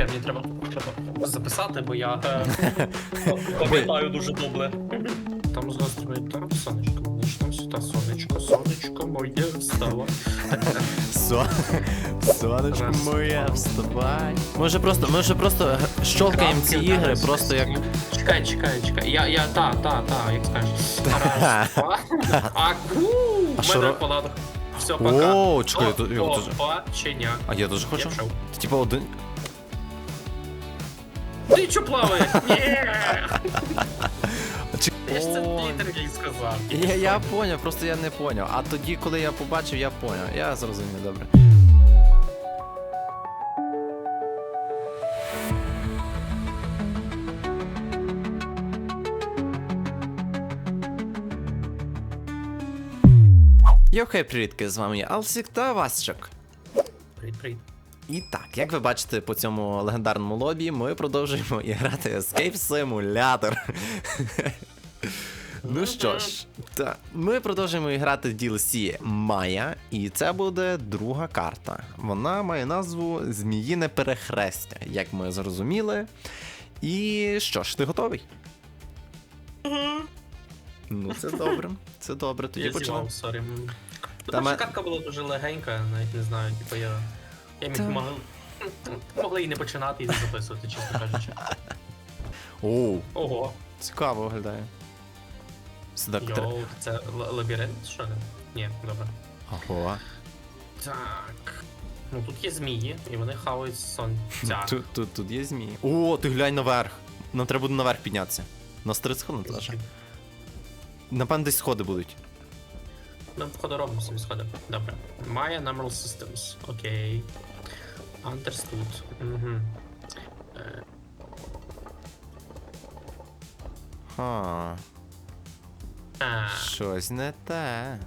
Чекай, мені треба, треба записати, бо я е, пам'ятаю дуже добре. Там з гострими та сонечко, почнемо сюди, сонечко, сонечко моє встало. Со... Сонечко Раз, моє, два. вставай. Ми вже просто, ми вже просто щолкаємо ці ігри, просто як. Чекай, чекай, чекай. Я, я, та, та, та, як скажеш. Раз, два. А, у, що мене ро-. Все, пока. О, чекай, я тут- я Побачення. А я Я хочу? пішов. Типа один. Ти чо плаваєш? Ні! Я ж це О, літерки сказав. Я, я поняв, просто я не поняв. А тоді, коли я побачив, я поняв. Я зрозумів, добре. Йохей, привітки, з вами я Алсік та Васчик. Привіт, привіт. І так, як ви бачите по цьому легендарному лобі, ми продовжуємо іграти Escape Simulator. ну що ж, та, ми продовжуємо грати в DLC Майя, і це буде друга карта. Вона має назву Зміїне перехрестя, як ми зрозуміли. І що ж, ти готовий? Ну, це добре. Це добре. Тоді Я почнемо. зівав, сорі. Ну, Та перша ме- картка була дуже легенька, навіть не знаю, типу я. Я міг Та-. могли і не починати і не записувати, чесно кажучи. Оу, Ого, цікаво виглядає. Сюди тр- йоу, це л- лабіринт, що ли? Ні, добре. Ого. Так. Ну тут є змії, і вони хавають сонця. Тут, тут, тут є змії. О, ти глянь наверх. Нам треба буде наверх піднятися. У нас три сходи лише. Напевно, десь сходи будуть. Ми входу робимо собі сходи. Добре. Maya Numeral Systems. Окей. Understood. Угу. Е, Ха, а, щось не те.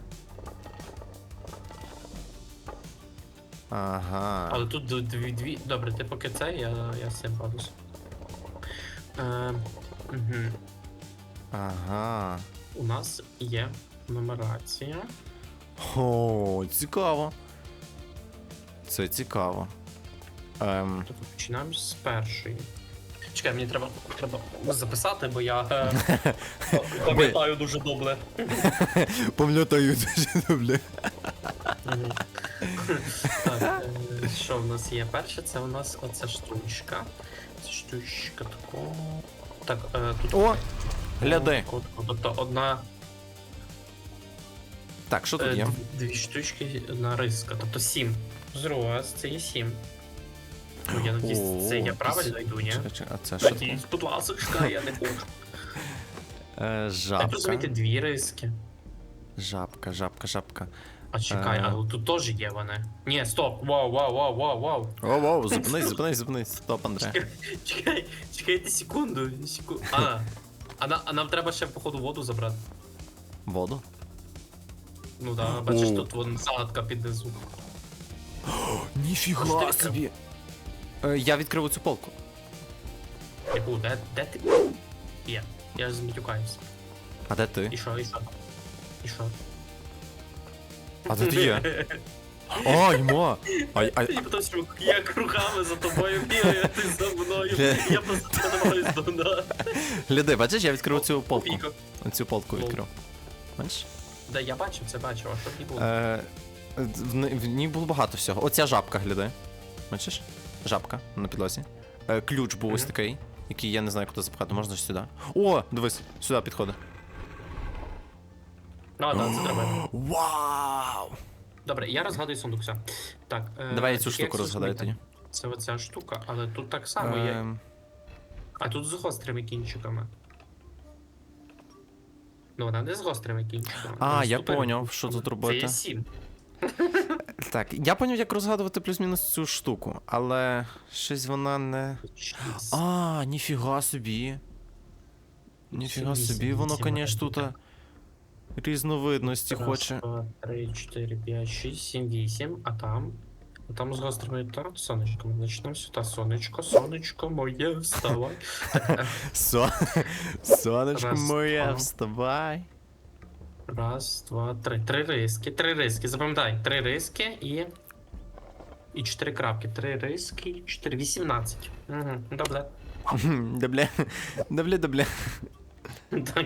Ага. але тут дві, дві. Добре, ти поки це, я, я з цим бавлюсь. Е, угу. Ага. У нас є нумерація. О, цікаво. Це цікаво. Ем, Тобто починаємо з першої. Чекай, мені треба, треба записати, бо я е, пам'ятаю дуже добре. пам'ятаю дуже добре. Мгм. Так, е, що в нас є? Перше, це у нас оця штучка. Це штучка такого. Так, е, тут. О! Гляди. От- от- Тобто одна. Так, що тут е, є? дві- штучки на риска, тобто сім. Зрос, це є сім. Ну, я надіюсь, це я правильно йду, ні? Чекай, чекай, А це що? таке? Надіюсь, будь ласка, я не хочу. Е, Так Жабка. розумієте, дві риски. Жабка, жабка, жабка. А чекай, Е. а тут теж є вони. Ні, стоп, вау, вау, вау, вау, вау. О, воу, зупинись, зупинись, зупинись. Стоп, Андре. Чекай, чекай, чекайте секунду, секунду. А, а, на- а нам треба ще походу воду забрати. Воду? Ну да, бачиш, О. тут вон загадка під низу. Ніфіга собі. Е, я відкрив цю полку. Яку, де, де ти? Є, я ж змітюкаюсь. А де ти? І що, і що? І що? А де ти є? Ай, ма! Ай, ай, І потім що як руками за тобою бігає, ти за мною. Я просто намагаюсь догнати. гляди, бачиш, я відкрив цю полку. Піко. Цю полку відкрив. Бачиш? Да, я бачив, це бачив, а що не було? Е, в, в ній було багато всього. Оця жабка, гляди. Бачиш? Жабка на підлозі. Е, ключ був ось такий, який я не знаю, куди запхати. Можна ж сюди. О, дивись, сюди підходить. Ну, а, це треба. Вау! Добре, я розгадую сундук, все. Так, е, Давай я цю штуку розгадаю тоді. Це оця штука, але тут так само є. Ем, А тут з гострими кінчиками. Ну, вона не з гострими кінчиками. А, вона з я тупими поняв, що тут робити. Це є сім. Так, я поняв, як розгадувати плюс-мінус цю штуку, але щось вона не. А, ніфіга собі. Ніфіга собі, воно, звісно, тут різновидності хоче. Два, три, чотири, п'ять, шість, сім, вісім, а там. А там з гострими та сонечками. Почнемо сюди. Сонечко, сонечко моє, вставай. Сонечко моє, вставай. Раз, два, три. Три риски, три риски. Запам'ятай, три риски і. і 4 крапки. 3 риски, 4, 18. Угу, добре. Дабля. Дабля, дабля. Так,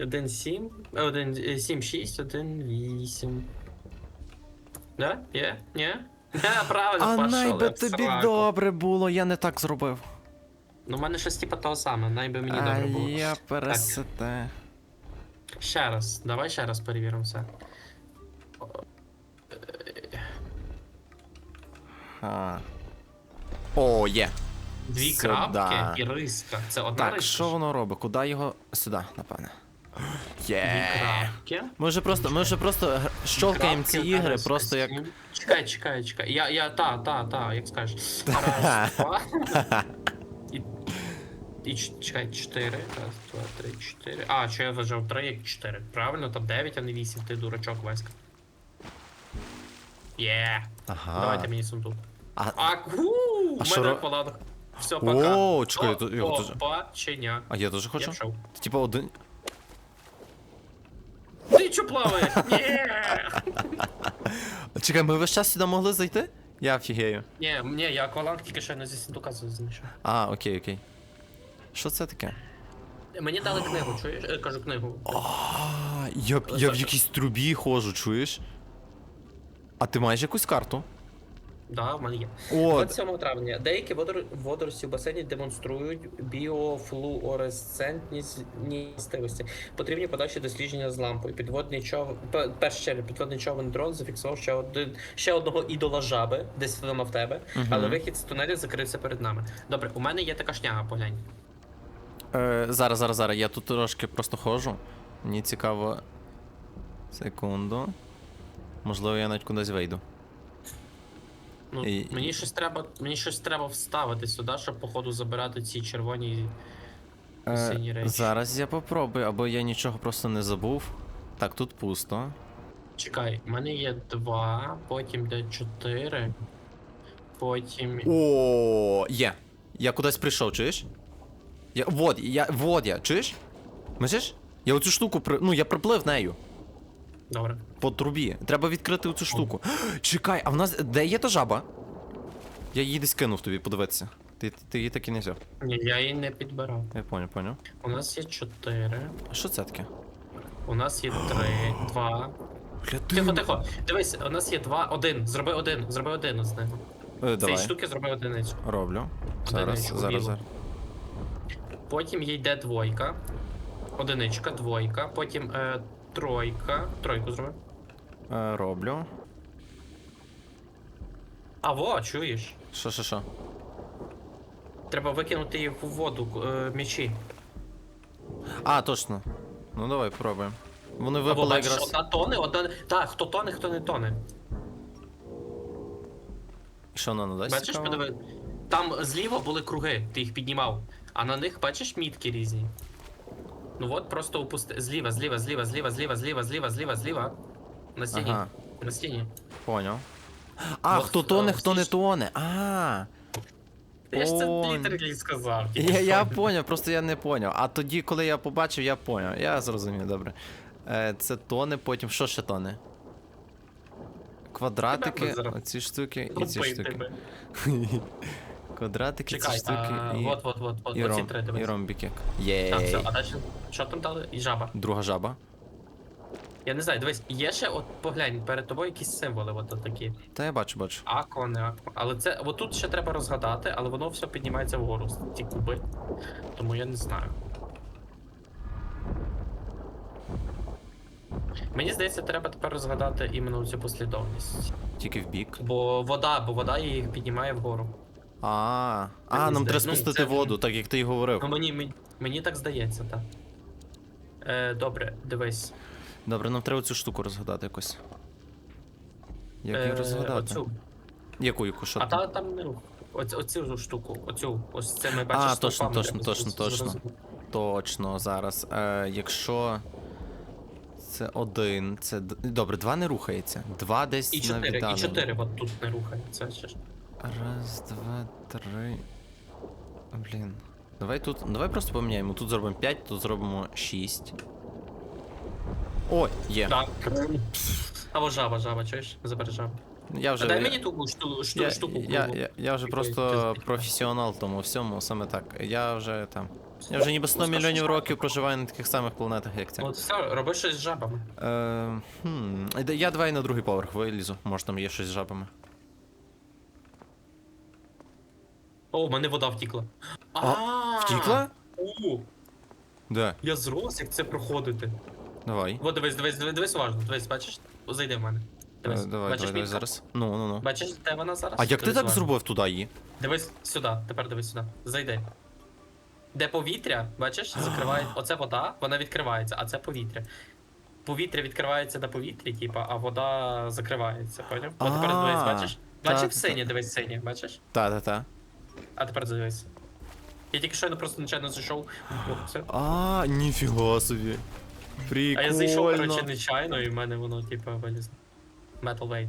1, 7, 1, 7, 6, 1, 8. Да? Є? Ні? Я правильно А пішов, найби в тобі сраку. добре було, я не так зробив. Ну, в мене щось типа того саме, найби мені А добре було. я пересете. Ще раз, давай ще раз перевіримо все. А. О, є. Дві Сюда. крапки і риска. Це одна Так, риска. що воно робить? Куди його? Сюди, напевне. Дві Є. крапки. Ми вже просто, ми вже просто щолкаємо ці Крапки, ігри, раз, просто як. сім. Чекай, чекай, чекай. Я, я, та, та, та, як скажеш. Раз, два. І, чекай, чотири. Раз, два, три, чотири. А, що я вважав три, як чотири. Правильно, там дев'ять, а не вісім. Ти дурачок, Васька. Є. Ага. Давайте мені сундук. А, А, у, А мене ро- палаток. Все, пока. О, чекай, я тут- я тут же- а я теж Я хочу? пішов. Типа один. Ти чо плаваєш? Ні! Чекай, ми весь час сюди могли зайти? Я офігею. Ні, ні, я акваланг тільки що не зі сундука знайшов. А, окей, окей. Що це таке? Мені дали книгу, чуєш? Е, Кажу книгу. А, я, я в якійсь трубі ходжу, чуєш? А ти маєш якусь карту? Да, в мене є. О, 27 травня. Деякі водор... водорості в басейні демонструють біофлуоресцентність властивості. Потрібні подальші дослідження з лампою. Підводний човен. Пе- Перш підводний човен дрон зафіксував ще один ще одного ідола жаби, десь вдома в тебе, але вихід з тунелю закрився перед нами. Добре, у мене є така шняга, поглянь. Е, зараз, зараз, зараз. Я тут трошки просто ходжу. Мені цікаво. Секунду. Можливо, я навіть кудись вийду. Ну, І- мені щось треба, мені щось треба вставити сюди, щоб походу забирати ці червоні. Сині Е, речі. зараз я попробую, або я нічого просто не забув. Так, тут пусто. Чекай, в мене є два, потім де чотири. Потім. О, є. Я кудись прийшов, чуєш? Я, вот, я, вот я, чуєш? Бачиш? Я оцю штуку при... Ну, я приплив нею. Добре. По трубі. Треба відкрити оцю штуку. Чекай, а в нас. Де є та жаба? Я її десь кинув тобі, подивитися. Ти, ти її так і не взяв. Ні, я її не підбирав. Я поняв, поняв. У нас є чотири. А що це таке? У нас є три, два. Гляди. Тихо, тихо. Дивись, у нас є два, один. Зроби один. Зроби один з них. Е, Цієї давай. штуки зроби одиницю. Роблю. Зараз, Одиничку зараз, білу. зараз. Потім йде двойка. Одиничка, двойка. Потім е, тройка. Тройку зроби. Е, роблю. А во, чуєш? Що, що, що? Треба викинути їх у воду, е, м'ячі. А, точно. Ну давай, пробуємо. Вони Або випали бачиш, якраз. одна тоне, одна. Так, хто тоне, хто не тоне. І Що воно надасть? Бачиш, цікаво? подиви. Там зліва були круги, ти їх піднімав. А на них бачиш мітки різні. Ну от просто опусти. Зліва, зліва, зліва, зліва, зліва, зліва, зліва, зліва, зліва. На стіні. Ага, На стіні. поняв. А, Вот, хто тоне, хто не тоне. А. Я ж це літералі сказав. Я, я поняв, просто я не поняв. А тоді, коли я побачив, я поняв. Я зрозумів, добре. Е, це тоне, потім. Що ще тоне? Квадратики, оці штуки і ці штуки. Квадратики, ці Чекай, штуки а, і. вот, вот, вот, вот, і, оці ром, три і дивись. ромбікек. Так, все, Єй. а далі що там дали? І жаба. Друга жаба. Я не знаю, дивись, є ще, от поглянь, перед тобою якісь символи, от такі. Та я бачу, бачу. Ако, не ако. Але це, от тут ще треба розгадати, але воно все піднімається вгору, ті куби. Тому я не знаю. Мені здається, треба тепер розгадати іменно цю послідовність. Тільки в бік. Бо вода, бо вода її піднімає вгору. А, а нам треба спустити воду, так як ти й говорив. Ну мені, мені, мені так здається, так. Е, добре, дивись. Добре, нам треба цю штуку розгадати якось. Як її Е, розгадати? Оцю. Яку яку що? А там? та там не рух. Оць, оцю штуку, оцю. Ось це ми бачиш. А, точно, стовпами точно, треба точно, точно. зрозуміти. Точно, зараз. Е, якщо. Це один, це. д- Добре, два не рухається. Два десь І на чотири, і чотири от тут не рухається. Ще ж. Раз, два, три. Блін. Давай тут. Давай просто поміняємо. Тут зробимо 5, тут зробимо 6. О, є. Так. Або жаба, жаба, чуєш? Забери жабу. Я вже, А дай я, мені ту шту, шту, я, штуку я, я, я вже просто професіонал в тому всьому, саме так. Я вже там. Я вже ніби 100 Ну, скажи, мільйонів років проживаю на таких самих планетах, як ця. От все, роби щось з жабами. Е, хм, я давай на другий поверх вилізу, може там є щось з жабами. О, в мене вода втікла. А, Втікла? О, Де? я зрос, як це проходити. Давай. От дивись, дивись, дивись, дивись уважно, дивись, бачиш? О, Зайди в мене. Е, Дивись, давай, бачиш давай, давай мітку? зараз. Ну, ну, ну. Бачиш, де вона зараз? А як ти Дивись так уважно. зробив туди її? Дивись сюди, тепер дивись сюди. Зайди. Де повітря, бачиш, закриває. Оце вода, вона відкривається, а це повітря. Повітря відкривається на повітрі, типа, а вода закривається, поняв? От тепер А, дивись, бачиш? та- Бачив синє, дивись синє, бачиш? Та-та-та. А тепер дивись. Я тільки щойно просто нечайно зайшов. О, все. А, ніфіга собі. Прикольно. А я зайшов, коротше, нечайно, і в мене воно, типа, вилізло. Metal weight.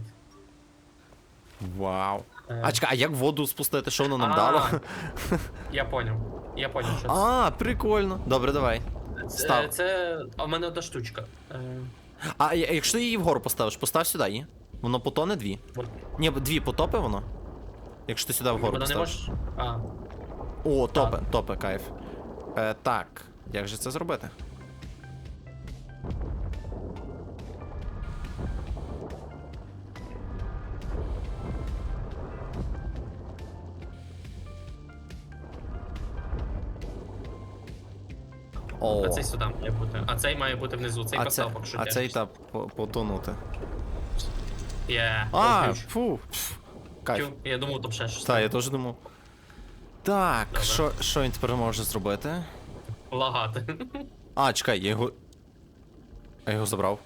Вау. Е, А чекай, а як воду спустити? Що воно нам а, дало? Я поняв. Я поняв, що це. А, прикольно. Добре, давай. Це, став. це. А в мене одна штучка. Е, А я- якщо її вгору поставиш, постав сюди її. Воно потоне дві. от. Ні, дві потопи воно. Якщо ти сюди вгору Вона не поставиш. може. А. О, топе, топе, кайф. Е, так, як же це зробити? О, А цей сюди має бути. А цей має бути внизу. Цей а, це, постав, якщо а цей та по- потонути. Є. А, ключ. фу. пф, Кайф. Тю, Я думав, там ще щось. Так, я теж думав. Так, Добре. що, що він тепер може зробити? Лагати. А, чекай, я його. Я його забрав.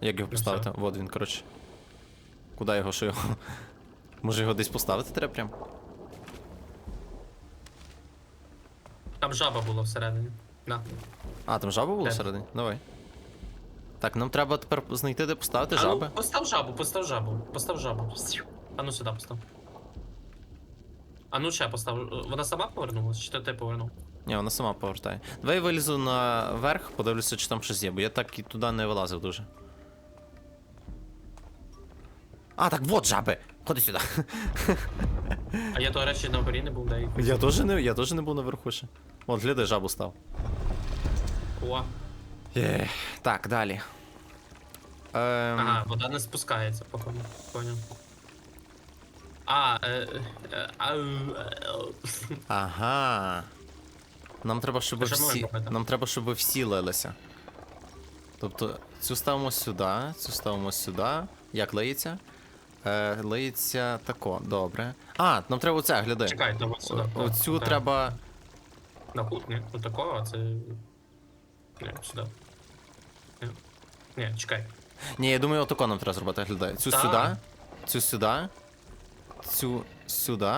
Як його Ну, поставити? Вот він, коротше. Куди його, що його? Може його десь поставити треба прям? Там жаба була всередині. На. А, там жаба була Де? всередині? Давай. Так, нам треба тепер знайти, де поставити А ну, жаби. постав жабу, постав жабу. Постав жабу. А ну сюди постав. А ну ще постав. Вона сама повернулася, чи то ти повернув? Ні, вона сама повертає. Давай я вилізу наверх, подивлюся, чи там щось є, бо я так і туди не вилазив дуже. А, так вот жаби! Ходи сюди. А я, до речі, на горі не був, їх. Я теж не, я теж не був наверху ще. От, гляди, жабу став. О. Є. Так, далі. Ем, Ага, вода не спускається, походу. Поняв. А, е, е, а, е, е, Ага. Нам треба, щоб ми всі. робити? Нам треба, щоб всі лилися. Тобто, цю ставимо сюди, цю ставимо сюди. Як лиється? Е, лиється тако, добре. А, нам треба оце, гляди. Чекай, давай сюди. О- так, Оцю так. треба. На кут, ні? Ну такого, а це. Ні, сюди. Ні. Ні, чекай. Ні, я думаю, отако нам треба зробити, глядай. Цю Так. сюди, цю сюди, цю сюди.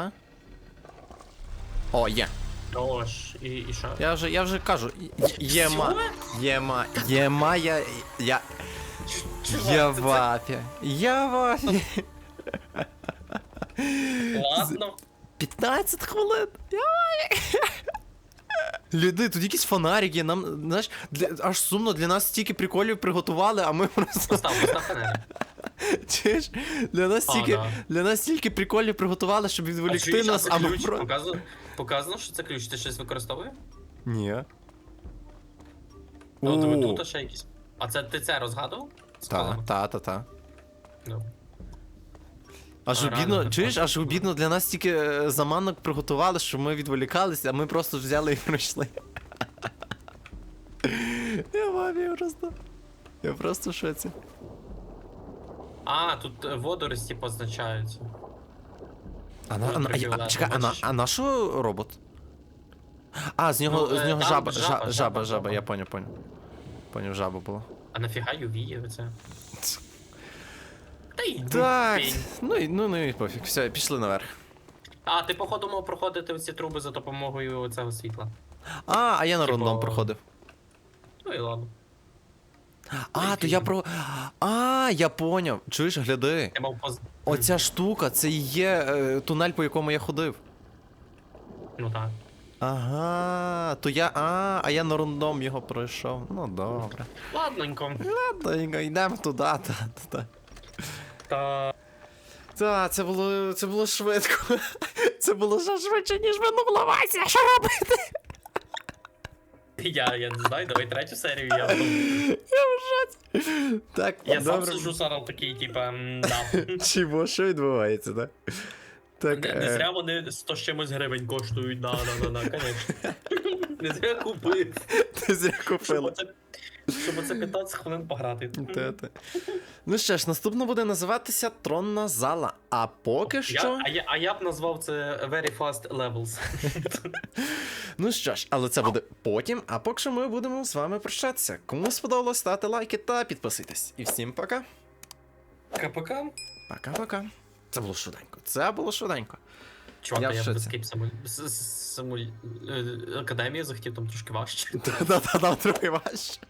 О, є. О, ж, і, і що? Я вже, я вже кажу, єма, єма, єма, я, я, я в я в. Ладно. 15 хвилин, я в афі. Люди, тут якісь фонарики, нам, знаєш, для, аж сумно, для нас стільки приколів приготували, а ми просто, Постав, постав панелі. чуєш, для нас А, стільки, да. для нас стільки приколів приготували, щоб відволікти нас, а ми про... Показано, показано, що це ключ. Ти щось використовує? Ні. От О, тут ще якісь. А це ти це розгадував? З Та, колами? та, та, та. Ну. Аж А, обідно, чуєш, так. аж обідно для нас тільки е, заманок приготували, що ми відволікалися, а ми просто взяли і пройшли. Я мамі просто. Я просто в шоці. А, тут е, водорості позначаються. А, на, а, на- а, я- а, чекай, а, на, а на що робот? А, з нього, Ну, з е, нього там жаба, жаба, жаба, жаба, жаба, жаба. я поняв, поняв. Поняв, жаба була. А нафіга UV оце? Та й Так, пень. ну і ну, ну і пофіг, все, пішли наверх. А, ти походу мав проходити оці труби за допомогою цього світла. А, а я на Типу- рандом проходив. Ну і ладно. А, то я про. А, я поняв. Чуєш, гляди. Ти мав поз... Оця штука, це і є е, тунель, по якому я ходив. Ну так. Ага, то я. А, а я на рандом його пройшов. Ну добре. Ладненько. Ладно, йдемо туди, та, та, та. Та... Це було, це було швидко. Це було ще швидше, ніж минула Вася. Що робити? Я, я не знаю, давай третю серію, я, ну, Я в шоці. Так, я сам добре. сижу зараз такий, типа, м, да. Чого, що відбувається, так? Так, Не, не е, зря вони 100 з чимось гривень коштують, да, да, да, да, конечно. Не зря купив. ти зря Щоб купила. оце, щоб оце 15 хвилин пограти. Та-та. Ну що ж, наступно буде називатися Тронна зала. А поки що. Я, а, я, а я б назвав це Very Fast Levels. Ну що ж, але це буде потім, а поки що ми будемо з вами прощатися. Кому сподобалось, ставте лайки та підписуйтесь. І всім пока. КПК? Пока-пока. Це було швиденько. Це було швиденько. Чувак, Я я, в шоці. в Escape саму, е, академію захотів, там трошки важче. Та-та-та, трохи важче.